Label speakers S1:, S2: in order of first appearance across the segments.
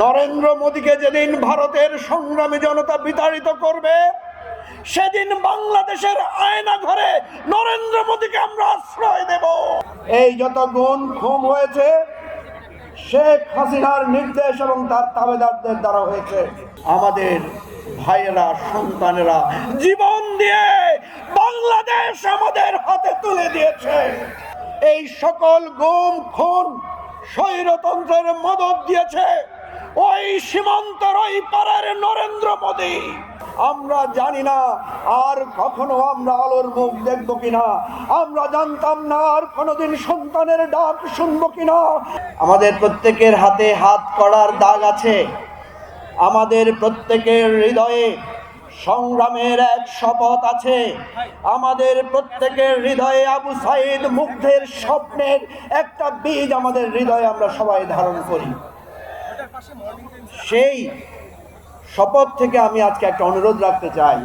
S1: নরেন্দ্র মোদীকে যেদিন ভারতের সংগ্রামী জনতা বিতাড়িত করবে, সেদিন বাংলাদেশের আয়না ঘরে নরেন্দ্র মোদীকে আমরা আশ্রয় দেব। এই যত গুণ খুন হয়েছে, শেখ হাসিনার নির্দেশ এবং তার তাবেদারদের দ্বারা হয়েছে। আমাদের ভাইয়েরা, সন্তানেরা জীবন দিয়ে বাংলাদেশ আমাদের হাতে তুলে দিয়েছে। এই সকল গুম, খুন, স্বৈরতন্ত্রের মদত দিয়েছে। ওই সীমান্তর ওই পাড়ার নরেন্দ্র মোদী। আমরা জানি না আর কখনো আমরা আলোর মুখ দেখব কিনা। আমরা জানতাম না আর কোনোদিন সন্তানের ডাক শুনব কিনা। আমাদের প্রত্যেকের হাতে হাত করার দাগ আছে। আমাদের প্রত্যেকের হৃদয়ে সংগ্রামের এক শপথ আছে। আমাদের প্রত্যেকের হৃদয়ে আবু সাইদ মুগ্ধের স্বপ্নের একটা বীজ আমাদের হৃদয়ে আমরা সবাই ধারণ করি। সেই শপথ থেকে আমি আজকে একটা অনুরোধ রাখতে চাই।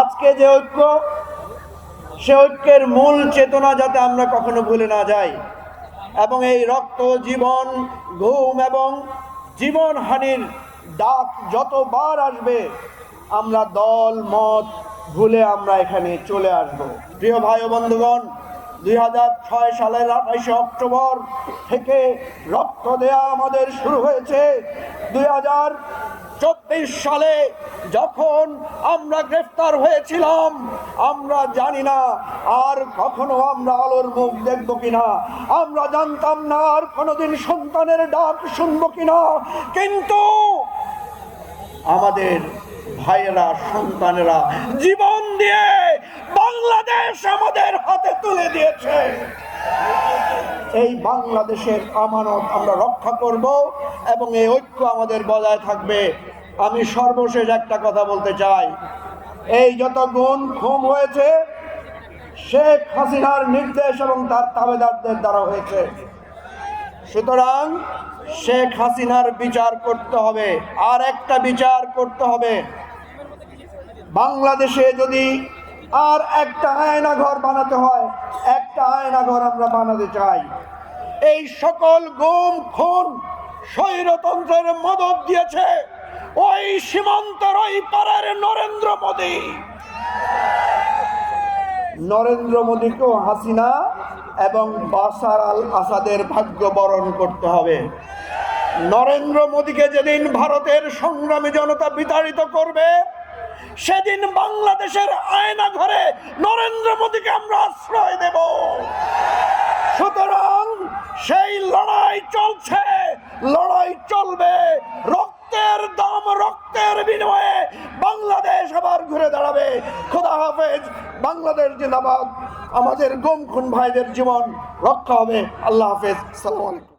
S1: আজকে যে ঐক্য, সে ঐক্যের মূল চেতনা যাতে আমরা কখনো ভুলে না যাই এবং এই রক্ত, জীবন, ঘুম এবং জীবনহানির ডাক যতবার আসবে, আমরা দল, মত ভুলে আমরা এখানে চলে আসব। প্রিয় ভাই বন্ধুগণ দুই হাজার ছয় সালের আঠাইশে অক্টোবর থেকে রক্ত দেয়া আমাদের শুরু হয়েছে। দুই চব্বিশ সালে যখন আমরা গ্রেফতার হয়েছিলাম, আমরা জানি না আর কখনো আমরা আলোর মুখ দেখব কিনা। আমরা জানতাম না আর কোনোদিন সন্তানের ডাক শুনব কিনা। কিন্তু আমাদের ভাইয়েরা, সন্তানেরা জীবন দিয়ে বাংলাদেশ আমাদের হাতে তুলে দিয়েছে। এই বাংলাদেশের আমানত আমরা রক্ষা করব এবং এই ঐক্য আমাদের বজায় থাকবে। আমি সর্বশেষ একটা কথা বলতে চাই। এই যত গুণ খুন হয়েছে, শেখ হাসিনার নির্দেশ এবং তার তাবেদারদের দ্বারা হয়েছে। সুতরাং শেখ হাসিনার বিচার করতে হবে, আর একটা বিচার করতে হবে। বাংলাদেশে যদি আর একটা আয়না ঘর বানাতে হয়। একটা আয়না ঘর আমরা বানাতে চাই। এই সকল গুম, খুন, স্বৈরতন্ত্রের মদত দিয়েছে ওই সীমান্তর ওই পাড়ার নরেন্দ্র মোদী। নরেন্দ্র মোদীকেও হাসিনা এবং বাসার আল আসাদের ভাগ্য বরণ করতে হবে। নরেন্দ্র মোদীকে যেদিন ভারতের সংগ্রামী জনতা বিতাড়িত করবে সেদিন বাংলাদেশের আয়না ঘরে নরেন্দ্র মোদীকে আমরা আশ্রয় দেব। সুতরাং সেই লড়াই চলছে, লড়াই চলবে। রক্তের দাম, রক্তের বিনিময়ে বাংলাদেশ আবার ঘুরে দাঁড়াবে। খোদা হাফেজ, বাংলাদেশ জিন্দাবাদ। আমাদের গম খুন ভাইদের জীবন রক্ষা হবে। আল্লাহ হাফেজ, সালাম আলাইকুম।